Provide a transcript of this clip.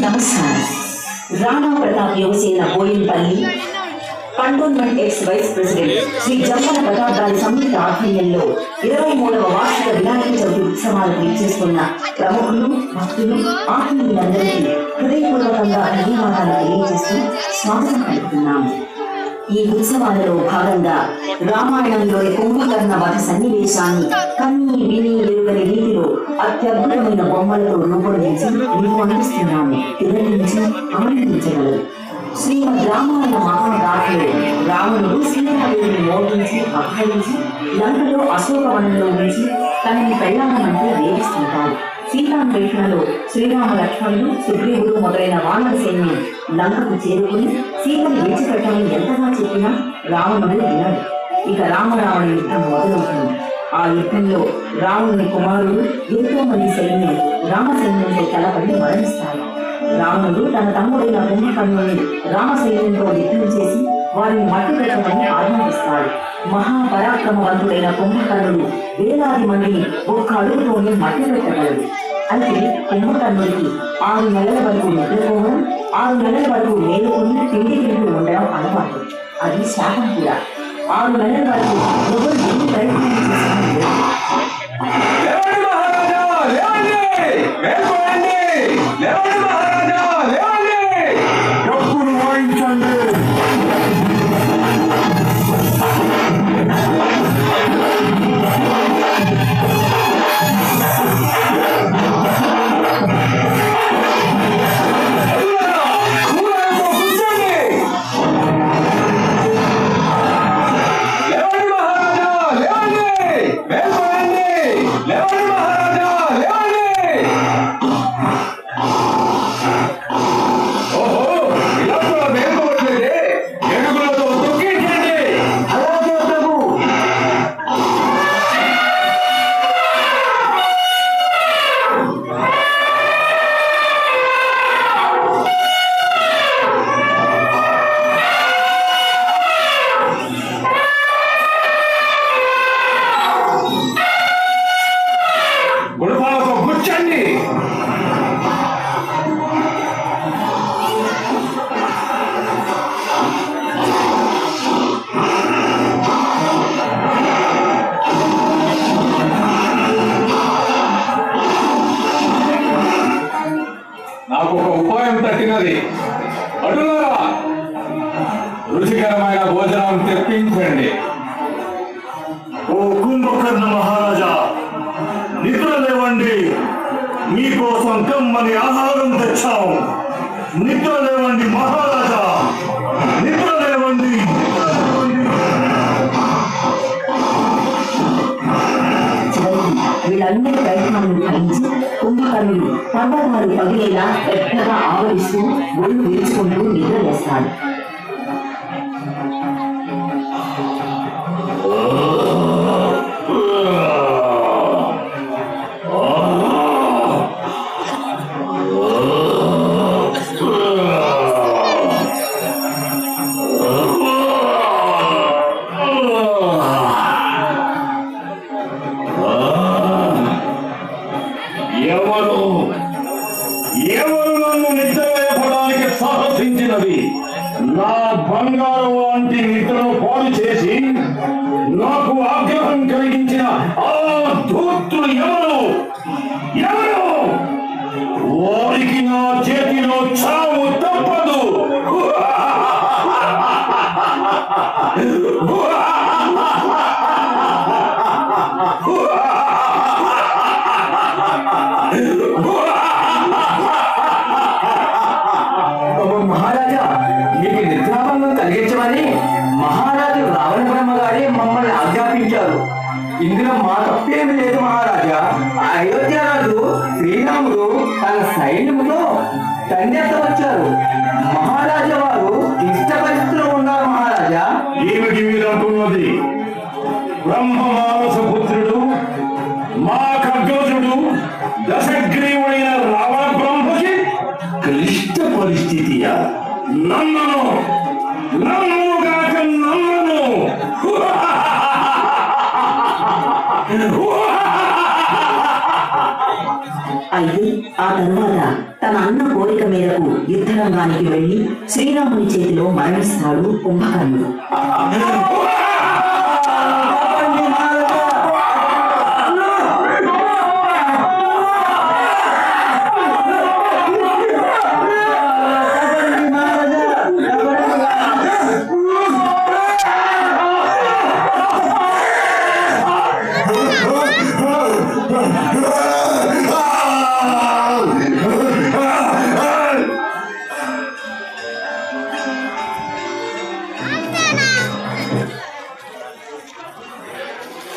నమస్కారం Rana Pratap Yuvasena Boinpally cantonment ex vice president Shri Jammala Pratap గారి సంయుక్త ఆధ్వర్యంలో ఇరవై మూడవ వార్షిక వినాయక చవితి ఉత్సవాలకు ఇచ్చేసుకున్న ప్రముఖులు భక్తులు ఆత్మీయులందరికీ హృదయపూర్వకంగా ధన్యవాదాలు తెలియజేస్తూ స్వాగతం పలుకుతున్నాము. ఈ ఉత్సవాలలో భాగంగా రామాయణంలోని కుంభకర్ణ వధ సన్నివేశాన్ని కన్ని విని ఎరుగని రీతిలో అత్యద్భుతమైన బొమ్మలతో రూపొందించి మేము అందిస్తున్నాము తిరగించి ఆనందించగలరు శ్రీమద్ రామాయణ మహాగాథలో రావణుడు సీతాదేవిని మోగించి అపహరించి లంకలో అశోకవనంలో ఉంచి తనని కళ్యాణమంటే వేధిస్తుంటాడు. సీతాన్వేషణలో శ్రీరామ లక్ష్మణుడు సుగ్రీవుడు మొదలైన వానర సైన్యం లంకకు చేరుకుని సీతను విడిచిపెట్టమని ఎంతగా చెప్పినా రావణుడు వినడు. ఇక రామరావణ యుద్ధం మొదలవుతుంది. ఆ యుద్ధంలో రావణుని కుమారుడు ఎంతో మంది సైన్యం రామసైన్యంతో తలపడి మరణిస్తారు. రావణుడు తన తమ్ముడైన కుంభకర్ణుని రామశైలంతో యుద్ధం చేసి వారిని మట్టి పెట్టమని ఆజ్ఞాపిస్తాడు. మహాపరాక్రమవంతుడైన కుంభకర్ణుడు వేలాది మందిని ఒక్క అడుగుతోనే మట్టి పెట్టగలడు అయితే కుంభకర్ణుడికి ఆరు నెలల వరకు నిద్రపోవడం ఆరు నెలల వరకు మేలుకొని తిండి తింటూ ఉండడం అలవాటు. అది శాపం కూడా. ఆరు నెలల వరకు ఉన్నది. అటులారా రుచికరమైన భోజనం తెప్పించండి. ఓ కుంభకర్ణ మహారాజా నిద్ర లేవండి. మీకోసం కమ్మని ఆహారం తెచ్చాము నిద్ర పగిలేలా పెద్దగా ఆవరిస్తూ ఒళ్ళు విరుచుకుంటూ నిద్రలేస్తాడు. నా బంగారం వంటి నిద్రను పాడు చేసి నాకు ఆగ్రహం కలిగించిన ఆ ధూర్తులు ఎవరు ఎవరు? రావణ బ్రహ్మ గారే మమ్మల్ని ఆజ్ఞాపించారు. ఇందులో మా తప్పేమి లేదు మహారాజా. అయోధ్య రాజు శ్రీరాముడు తన సైన్యముతో దండెత్త వచ్చారు అయితే ఆ తరువాత తన అన్న కోరిక మేరకు యుద్ధరంగానికి వెళ్ళి శ్రీరాముని చేతిలో మరణిస్తాడు కుంభకర్ణుడు.